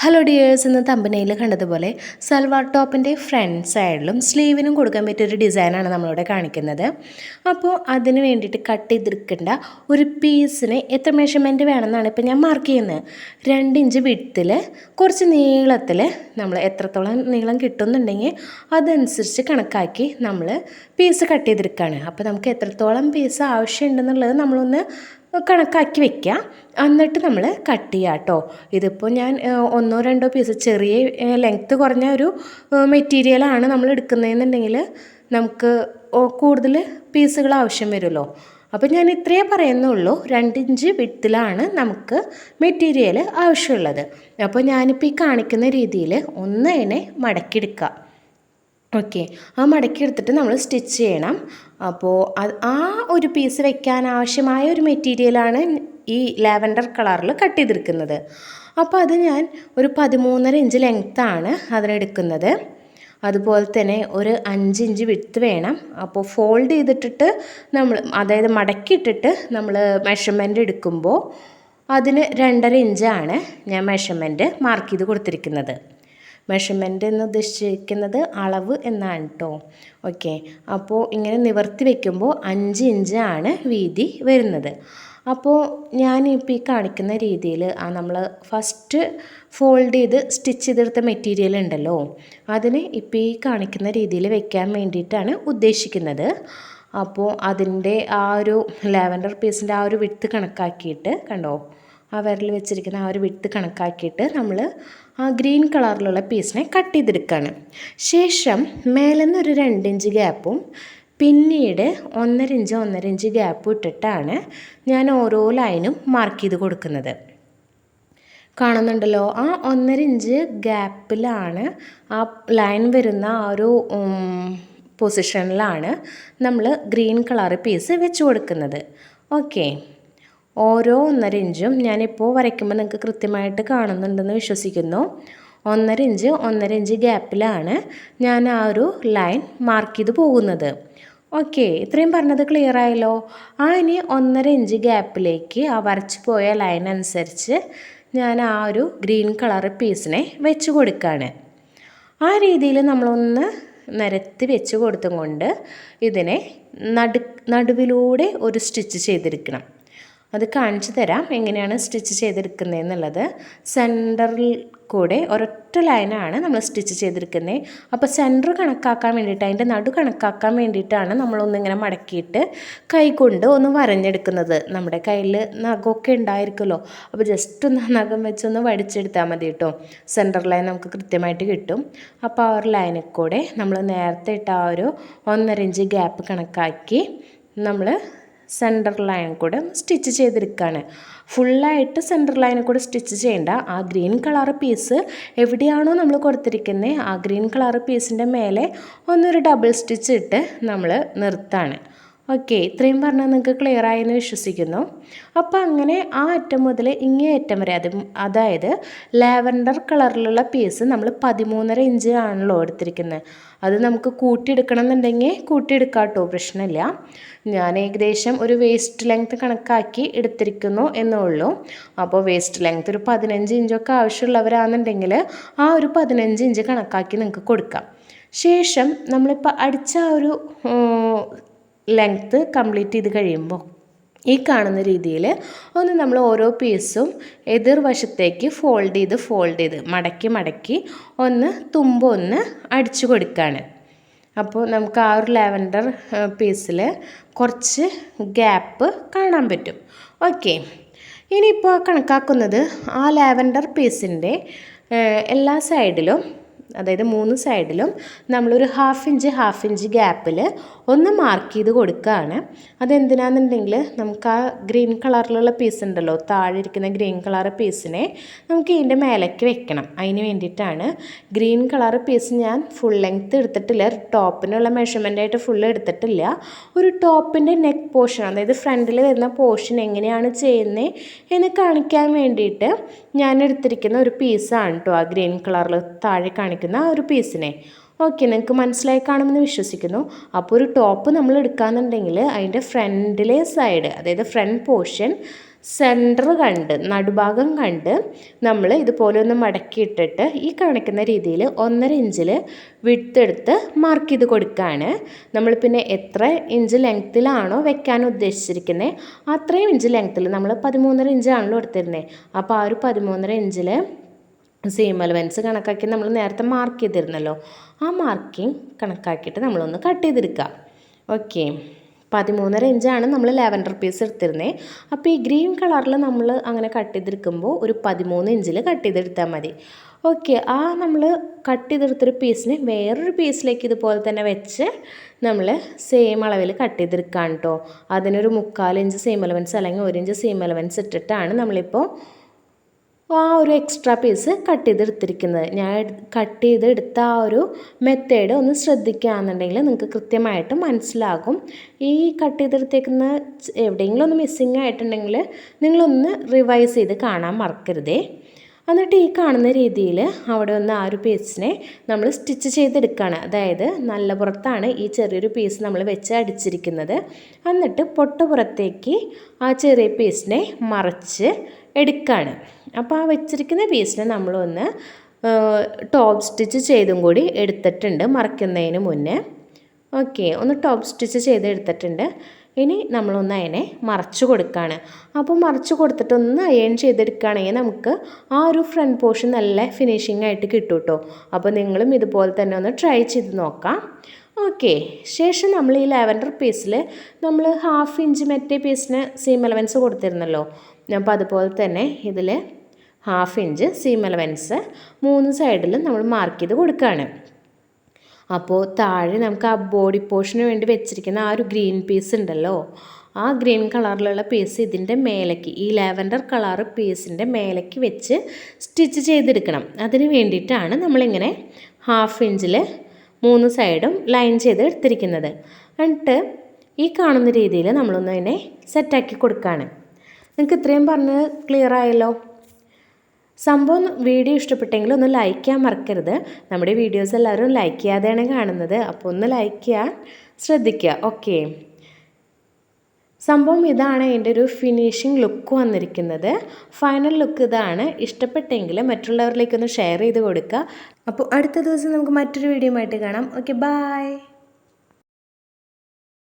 Hello dears എന്ന തമ്പനയിൽ കണ്ടതുപോലെ സൽവാർ ടോപ്പിന്റെ ഫ്രണ്ട് സൈഡിലും സ്ലീവിനും കൊടുക്കാൻ പറ്റിയൊരു ഡിസൈനാണ് നമ്മളിവിടെ കാണിക്കുന്നത്. അപ്പോൾ അതിന് വേണ്ടിയിട്ട് കട്ട് ചെയ്തെടുക്കേണ്ട ഒരു പീസിന് എത്ര മെഷർമെന്റ് വേണമെന്നാണ് ഇപ്പോൾ ഞാൻ മാർക്ക് ചെയ്യുന്നത്. രണ്ട് ഇഞ്ച് വിട്ടിൽ കുറച്ച് നീളത്തിൽ നമ്മൾ എത്രത്തോളം നീളം കിട്ടുന്നുണ്ടെങ്കിൽ അതനുസരിച്ച് കണക്കാക്കി നമ്മൾ പീസ് കട്ട് ചെയ്തെടുക്കുകയാണ് അപ്പോൾ നമുക്ക് എത്രത്തോളം പീസ് ആവശ്യമുണ്ടെന്നുള്ളത് നമ്മളൊന്ന് കണക്കാക്കി വെക്കുക എന്നിട്ട് നമ്മൾ കട്ട് ചെയ്യുക കേട്ടോ ഇതിപ്പോൾ ഞാൻ ഒന്നോ രണ്ടോ പീസ് ചെറിയ ലെങ്ത്ത് കുറഞ്ഞ ഒരു മെറ്റീരിയലാണ് നമ്മൾ എടുക്കുന്നതെന്നുണ്ടെങ്കിൽ നമുക്ക് കൂടുതൽ പീസുകൾ ആവശ്യം വരുമല്ലോ അപ്പോൾ ഞാൻ ഇത്രയേ പറയുന്നുള്ളൂ. രണ്ടിഞ്ച് വിട്ടിലാണ് നമുക്ക് മെറ്റീരിയൽ ആവശ്യമുള്ളത്. അപ്പോൾ ഞാനിപ്പോൾ ഈ കാണിക്കുന്ന രീതിയിൽ ഒന്ന് അതിനെ മടക്കിയെടുക്കുക ഓക്കെ. ആ മടക്കി എടുത്തിട്ട് നമ്മൾ സ്റ്റിച്ച് ചെയ്യണം. അപ്പോൾ ആ ഒരു പീസ് വെക്കാൻ ആവശ്യമായ ഒരു മെറ്റീരിയലാണ് ഈ ലാവൻഡർ കളറിൽ കട്ട് ചെയ്തിരിക്കുന്നത്. അപ്പോൾ അത് ഞാൻ ഒരു പതിമൂന്നര ഇഞ്ച് ലെങ്ത്താണ് അതിനെടുക്കുന്നത്. അതുപോലെ തന്നെ ഒരു അഞ്ച് ഇഞ്ച് വിട്ട് വേണം. അപ്പോൾ ഫോൾഡ് ചെയ്തിട്ടിട്ട് നമ്മൾ അതായത് മടക്കിയിട്ടിട്ട് നമ്മൾ മെഷർമെന്റ് എടുക്കുമ്പോൾ അതിന് രണ്ടര ഇഞ്ചാണ് ഞാൻ മെഷർമെന്റ് മാർക്ക് ചെയ്ത് കൊടുത്തിരിക്കുന്നത്. മെഷർമെന്റ് എന്ന് ഉദ്ദേശിച്ചിരിക്കുന്നത് അളവ് എന്നാണ് കേട്ടോ ഓക്കെ അപ്പോൾ ഇങ്ങനെ നിവർത്തി വയ്ക്കുമ്പോൾ അഞ്ച് ഇഞ്ചാണ് വീതി വരുന്നത്. അപ്പോൾ ഞാനിപ്പോൾ ഈ കാണിക്കുന്ന രീതിയിൽ ആ നമ്മൾ ഫസ്റ്റ് ഫോൾഡ് ചെയ്ത് സ്റ്റിച്ച് ചെയ്തെടുത്ത മെറ്റീരിയൽ ഉണ്ടല്ലോ അതിന് ഇപ്പോൾ ഈ കാണിക്കുന്ന രീതിയിൽ വെക്കാൻ വേണ്ടിയിട്ടാണ് ഉദ്ദേശിക്കുന്നത്. അപ്പോൾ അതിന്റെ ആ ഒരു ലാവൻഡർ പീസിന്റെ ആ ഒരു വിട്ട് കണക്കാക്കിയിട്ട് കണ്ടോ? ആ വിരൽ വെച്ചിരിക്കുന്ന ആ ഒരു വിട്ട് കണക്കാക്കിയിട്ട് നമ്മൾ ആ ഗ്രീൻ കളറിലുള്ള പീസിനെ കട്ട് ചെയ്തെടുക്കുകയാണ് ശേഷം മേലെന്ന് ഒരു രണ്ട് ഇഞ്ച് ഗ്യാപ്പും പിന്നീട് ഒന്നര ഇഞ്ച് ഒന്നര ഇഞ്ച് ഗ്യാപ്പ് ഇട്ടിട്ടാണ് ഞാൻ ഓരോ ലൈനും മാർക്ക് ചെയ്ത് കൊടുക്കുന്നത്. കാണുന്നുണ്ടല്ലോ ആ ഒന്നര ഇഞ്ച് ഗ്യാപ്പിലാണ് ആ ലൈൻ വരുന്ന ആ ഒരു പൊസിഷനിലാണ് നമ്മൾ ഗ്രീൻ കളർ പീസ് വെച്ച് കൊടുക്കുന്നത്. ഓക്കെ. ഓരോ ഒന്നര ഇഞ്ചും ഞാനിപ്പോൾ വരയ്ക്കുമ്പോൾ നിങ്ങൾക്ക് കൃത്യമായിട്ട് കാണുന്നുണ്ടെന്ന് വിശ്വസിക്കുന്നു. ഒന്നര ഇഞ്ച് ഒന്നര ഇഞ്ച് ഗ്യാപ്പിലാണ് ഞാൻ ആ ഒരു ലൈൻ മാർക്ക് ചെയ്ത് പോകുന്നത്. ഓക്കെ ഇത്രയും പറഞ്ഞത് ക്ലിയർ ആയല്ലോ? ആ ഇനി ഒന്നര ഇഞ്ച് ഗ്യാപ്പിലേക്ക് ആ വരച്ച് പോയ ലൈൻ അനുസരിച്ച് ഞാൻ ആ ഒരു ഗ്രീൻ കളർ പീസിനെ വെച്ച് കൊടുക്കുകയാണ് ആ രീതിയിൽ നമ്മളൊന്ന് നിരത്തി വെച്ച് കൊടുത്തും കൊണ്ട് ഇതിനെ നടു നടുവിലൂടെ ഒരു സ്റ്റിച്ച് ചെയ്തെടുക്കണം അത് കാണിച്ചു തരാം എങ്ങനെയാണ് സ്റ്റിച്ച് ചെയ്തെടുക്കുന്നതെന്നുള്ളത് സെന്ററിൽ കൂടെ ഒരൊറ്റ ലൈനാണ് നമ്മൾ സ്റ്റിച്ച് ചെയ്തെടുക്കുന്നത് അപ്പോൾ സെന്റർ കണക്കാക്കാൻ വേണ്ടിയിട്ട് അതിന്റെ നടു കണക്കാക്കാൻ വേണ്ടിയിട്ടാണ് നമ്മളൊന്നിങ്ങനെ മടക്കിയിട്ട് കൈ കൊണ്ട് ഒന്ന് വരഞ്ഞെടുക്കുന്നത്. നമ്മുടെ കയ്യിൽ നഖമൊക്കെ ഉണ്ടായിരിക്കുമല്ലോ. അപ്പോൾ ജസ്റ്റ് ഒന്ന് നഖം വെച്ചൊന്ന് വടിച്ചെടുത്താൽ മതി കേട്ടോ. സെന്റർ ലൈൻ നമുക്ക് കൃത്യമായിട്ട് കിട്ടും. അപ്പോൾ ആ ഒരു ലൈനിൽ കൂടെ നമ്മൾ നേരത്തെ ഇട്ട ആ ഒരു ഒന്നര ഇഞ്ച് ഗ്യാപ്പ് കണക്കാക്കി നമ്മൾ സെന്റർ ലൈൻ കൂടെ സ്റ്റിച്ച് ചെയ്തെടുക്കുകയാണ് ഫുള്ളായിട്ട് സെന്റർ ലൈനിൽ കൂടെ സ്റ്റിച്ച് ചെയ്യേണ്ട. ആ ഗ്രീൻ കളർ പീസ് എവിടെയാണോ നമ്മൾ കൊടുത്തിരിക്കുന്നത് ആ ഗ്രീൻ കളർ പീസിന്റെ മേലെ ഒന്നൊരു ഡബിൾ സ്റ്റിച്ച് ഇട്ട് നമ്മൾ നിർത്താണ്. ഓക്കെ ഇത്രയും പറഞ്ഞാൽ നിങ്ങൾക്ക് ക്ലിയർ ആയെന്ന് വിശ്വസിക്കുന്നു. അപ്പോൾ അങ്ങനെ ആ അറ്റം മുതൽ ഇങ്ങേ അറ്റം വരെ അത് അതായത് ലാവൻഡർ കളറിലുള്ള പീസ് നമ്മൾ പതിമൂന്നര ഇഞ്ച് ആണല്ലോ എടുത്തിരിക്കുന്നത് അത് നമുക്ക് കൂട്ടിയെടുക്കണം എന്നുണ്ടെങ്കിൽ കൂട്ടിയെടുക്കാം കേട്ടോ പ്രശ്നമില്ല. ഞാൻ ഏകദേശം ഒരു വേസ്റ്റ് ലെങ്ത് കണക്കാക്കി എടുത്തിരിക്കുന്നു എന്നേ ഉള്ളൂ അപ്പോൾ വേസ്റ്റ് ലെങ്ത് ഒരു പതിനഞ്ച് ഇഞ്ചൊക്കെ ആവശ്യമുള്ളവരാണെന്നുണ്ടെങ്കിൽ ആ ഒരു പതിനഞ്ച് ഇഞ്ച് കണക്കാക്കി നിങ്ങൾക്ക് കൊടുക്കാം. ശേഷം നമ്മളിപ്പോൾ അടിച്ച ഒരു ലെങ്ത്ത് കംപ്ലീറ്റ് ചെയ്ത് കഴിയുമ്പോൾ ഈ കാണുന്ന രീതിയിൽ ഒന്ന് നമ്മൾ ഓരോ പീസും എതിർവശത്തേക്ക് ഫോൾഡ് ചെയ്ത് ഫോൾഡ് ചെയ്ത് മടക്കി മടക്കി ഒന്ന് തുമ്പ് ഒന്ന് അടിച്ചു കൊടുക്കുകയാണ് അപ്പോൾ നമുക്ക് ആ ഒരു ലാവൻഡർ പീസിൽ കുറച്ച് ഗ്യാപ്പ് കാണാൻ പറ്റും. ഓക്കെ ഇനിയിപ്പോൾ കണക്കാക്കുന്നത് ആ ലാവൻഡർ പീസിന്റെ എല്ലാ സൈഡിലും അതായത് മൂന്ന് സൈഡിലും നമ്മളൊരു ഹാഫ് ഇഞ്ച് ഹാഫ് ഇഞ്ച് ഗ്യാപ്പിൽ ഒന്ന് മാർക്ക് ചെയ്ത് കൊടുക്കുകയാണ് അതെന്തിനാണെന്നുണ്ടെങ്കിൽ നമുക്ക് ആ ഗ്രീൻ കളറിലുള്ള പീസ് ഉണ്ടല്ലോ താഴെ ഇരിക്കുന്ന ഗ്രീൻ കളർ പീസിനെ നമുക്ക് ഇതിന്റെ മേലേക്ക് വെക്കണം. അതിന് വേണ്ടിയിട്ടാണ് ഗ്രീൻ കളർ പീസ് ഞാൻ ഫുൾ ലെങ്ത്ത് എടുത്തിട്ടില്ല ടോപ്പിനുള്ള മെഷർമെന്റ് ആയിട്ട് ഫുൾ എടുത്തിട്ടില്ല. ഒരു ടോപ്പിന്റെ നെക്ക് പോർഷൻ അതായത് ഫ്രണ്ടിൽ വരുന്ന പോർഷൻ എങ്ങനെയാണ് ചെയ്യുന്നത് എന്ന് കാണിക്കാൻ വേണ്ടിയിട്ട് ഞാൻ എടുത്തിരിക്കുന്ന ഒരു പീസാണ് കേട്ടോ ആ ഗ്രീൻ കളറിൽ താഴെ കാണിക്കുന്ന ആ ഒരു പീസിനെ ഓക്കെ നിങ്ങൾക്ക് മനസ്സിലായി കാണുമെന്ന് വിശ്വസിക്കുന്നു. അപ്പോൾ ഒരു ടോപ്പ് നമ്മൾ എടുക്കാന്നുണ്ടെങ്കിൽ അതിന്റെ ഫ്രണ്ടിലെ സൈഡ് അതായത് ഫ്രണ്ട് പോർഷൻ സെന്റർ കണ്ട് നടുഭാഗം കണ്ട് നമ്മൾ ഇതുപോലെ ഒന്ന് മടക്കിയിട്ടിട്ട് ഈ കാണിക്കുന്ന രീതിയിൽ ഒന്നര ഇഞ്ചിൽ വിട്ടെടുത്ത് മാർക്ക് ചെയ്ത് കൊടുക്കുകയാണ്. നമ്മൾ പിന്നെ എത്ര ഇഞ്ച് ലെങ്ത്തിലാണോ വെക്കാൻ ഉദ്ദേശിച്ചിരിക്കുന്നത് അത്രയും ഇഞ്ച് ലെങ്ത്തിൽ നമ്മൾ പതിമൂന്നര ഇഞ്ചാണല്ലോ എടുത്തിരുന്നത് അപ്പോൾ ആ ഒരു പതിമൂന്നര ഇഞ്ചിൽ സെയിം അലവൻസ് കണക്കാക്കി നമ്മൾ നേരത്തെ മാർക്ക് ചെയ്തിരുന്നല്ലോ. ആ മാർക്കിംഗ് കണക്കാക്കിയിട്ട് നമ്മളൊന്ന് കട്ട് ചെയ്തെടുക്കുക ഓക്കെ പതിമൂന്നര ഇഞ്ചാണ് നമ്മൾ ലാവൻഡർ പീസ് എടുത്തിരുന്നത് അപ്പോൾ ഈ ഗ്രീൻ കളറിൽ നമ്മൾ അങ്ങനെ കട്ട് ചെയ്തെടുക്കുമ്പോൾ ഒരു പതിമൂന്ന് ഇഞ്ചിൽ കട്ട് ചെയ്തെടുത്താൽ മതി. ഓക്കെ ആ നമ്മൾ കട്ട് ചെയ്തെടുത്തൊരു പീസിന് വേറൊരു പീസിലേക്ക് ഇതുപോലെ തന്നെ വെച്ച് നമ്മൾ സെയിം അളവിൽ കട്ട് ചെയ്തെടുക്കുകയാണ് കേട്ടോ അതിനൊരു മുക്കാൽ ഇഞ്ച് സെയിം അലവൻസ് അല്ലെങ്കിൽ ഒരു ഇഞ്ച് സെയിം അലവൻസ് ഇട്ടിട്ടാണ് നമ്മളിപ്പോൾ ആ ഒരു എക്സ്ട്രാ പീസ് കട്ട് ചെയ്തെടുത്തിരിക്കുന്നത്. ഞാൻ കട്ട് ചെയ്തെടുത്ത ആ ഒരു മെത്തേഡ് ഒന്ന് ശ്രദ്ധിക്കുകയാണെന്നുണ്ടെങ്കിൽ നിങ്ങൾക്ക് കൃത്യമായിട്ട് മനസ്സിലാകും. ഈ കട്ട് ചെയ്തെടുത്തേക്കുന്ന എവിടെയെങ്കിലും ഒന്ന് മിസ്സിങ് ആയിട്ടുണ്ടെങ്കിൽ നിങ്ങളൊന്ന് റിവൈസ് ചെയ്ത് കാണാൻ മറക്കരുതേ. എന്നിട്ട് ഈ കാണുന്ന രീതിയിൽ അവിടെ ഒന്ന് ആ ഒരു പീസിനെ നമ്മൾ സ്റ്റിച്ച് ചെയ്തെടുക്കുകയാണ്. അതായത് നല്ല പുറത്താണ് ഈ ചെറിയൊരു പീസ് നമ്മൾ വെച്ച് അടിച്ചിരിക്കുന്നത്. എന്നിട്ട് പൊട്ടുപുറത്തേക്ക് ആ ചെറിയ പീസിനെ മറച്ച് എടുക്കുകയാണ്. അപ്പോൾ ആ വെച്ചിരിക്കുന്ന പീസിനെ നമ്മളൊന്ന് ടോപ്പ് സ്റ്റിച്ച് ചെയ്തും കൂടി എടുത്തിട്ടുണ്ട് മറയ്ക്കുന്നതിന് മുന്നേ. ഓക്കെ ഒന്ന് ടോപ്പ് സ്റ്റിച്ച് ചെയ്ത് എടുത്തിട്ടുണ്ട്. ഇനി നമ്മളൊന്ന് അതിനെ മറച്ചു കൊടുക്കുകയാണ് അപ്പോൾ മറച്ചു കൊടുത്തിട്ട് ഒന്ന് അയൺ ചെയ്തെടുക്കുകയാണെങ്കിൽ നമുക്ക് ആ ഒരു ഫ്രണ്ട് പോർഷൻ നല്ല ഫിനിഷിംഗ് ആയിട്ട് കിട്ടും കേട്ടോ. അപ്പോൾ നിങ്ങളും ഇതുപോലെ തന്നെ ഒന്ന് ട്രൈ ചെയ്ത് നോക്കാം. ഓക്കെ ശേഷം നമ്മൾ ഈ ലാവൻഡർ പീസിൽ നമ്മൾ ഹാഫ് ഇഞ്ച് മറ്റേ പീസിന് സീം അലവൻസ് കൊടുത്തിരുന്നല്ലോ. അപ്പോൾ അതുപോലെ തന്നെ ഇതിൽ ഹാഫ് ഇഞ്ച് സീം അലവൻസ് മൂന്ന് സൈഡിലും നമ്മൾ മാർക്ക് ചെയ്ത് കൊടുക്കുകയാണ്. അപ്പോൾ താഴെ നമുക്ക് ആ ബോഡി പോർഷന് വേണ്ടി വെച്ചിരിക്കുന്ന ആ ഒരു ഗ്രീൻ പീസ് ഉണ്ടല്ലോ. ആ ഗ്രീൻ കളറിലുള്ള പീസ് ഇതിന്റെ മേലേക്ക് ഈ ലാവൻഡർ കളർ പീസിന്റെ മേലേക്ക് വെച്ച് സ്റ്റിച്ച് ചെയ്തെടുക്കണം. അതിന് വേണ്ടിയിട്ടാണ് നമ്മളിങ്ങനെ ഹാഫ് ഇഞ്ചിൽ മൂന്ന് സൈഡും ലൈൻ ചെയ്ത് എടുത്തിരിക്കുന്നത് എന്നിട്ട് ഈ കാണുന്ന രീതിയിൽ നമ്മളൊന്ന് അതിനെ സെറ്റാക്കി കൊടുക്കുകയാണ് നിങ്ങൾക്ക് ഇത്രയും പറഞ്ഞ് ക്ലിയർ ആയല്ലോ? സംഭവം വീഡിയോ ഇഷ്ടപ്പെട്ടെങ്കിൽ ഒന്ന് ലൈക്ക് ചെയ്യാൻ മറക്കരുത്. നമ്മുടെ വീഡിയോസ് എല്ലാവരും ലൈക്ക് ചെയ്യാതെയാണ് കാണുന്നത്. അപ്പോൾ ഒന്ന് ലൈക്ക് ചെയ്യാൻ ശ്രദ്ധിക്കുക. ഓക്കെ സംഭവം ഇതാണ് എന്റെ ഒരു ഫിനിഷിംഗ് ലുക്ക് വന്നിരിക്കുന്നത്. ഫൈനൽ ലുക്ക് ഇതാണ്. ഇഷ്ടപ്പെട്ടെങ്കിൽ മറ്റുള്ളവരിലേക്കൊന്ന് ഷെയർ ചെയ്ത് കൊടുക്കുക. അപ്പോൾ അടുത്ത ദിവസം നമുക്ക് മറ്റൊരു വീഡിയോ ആയിട്ട് കാണാം. Okay bye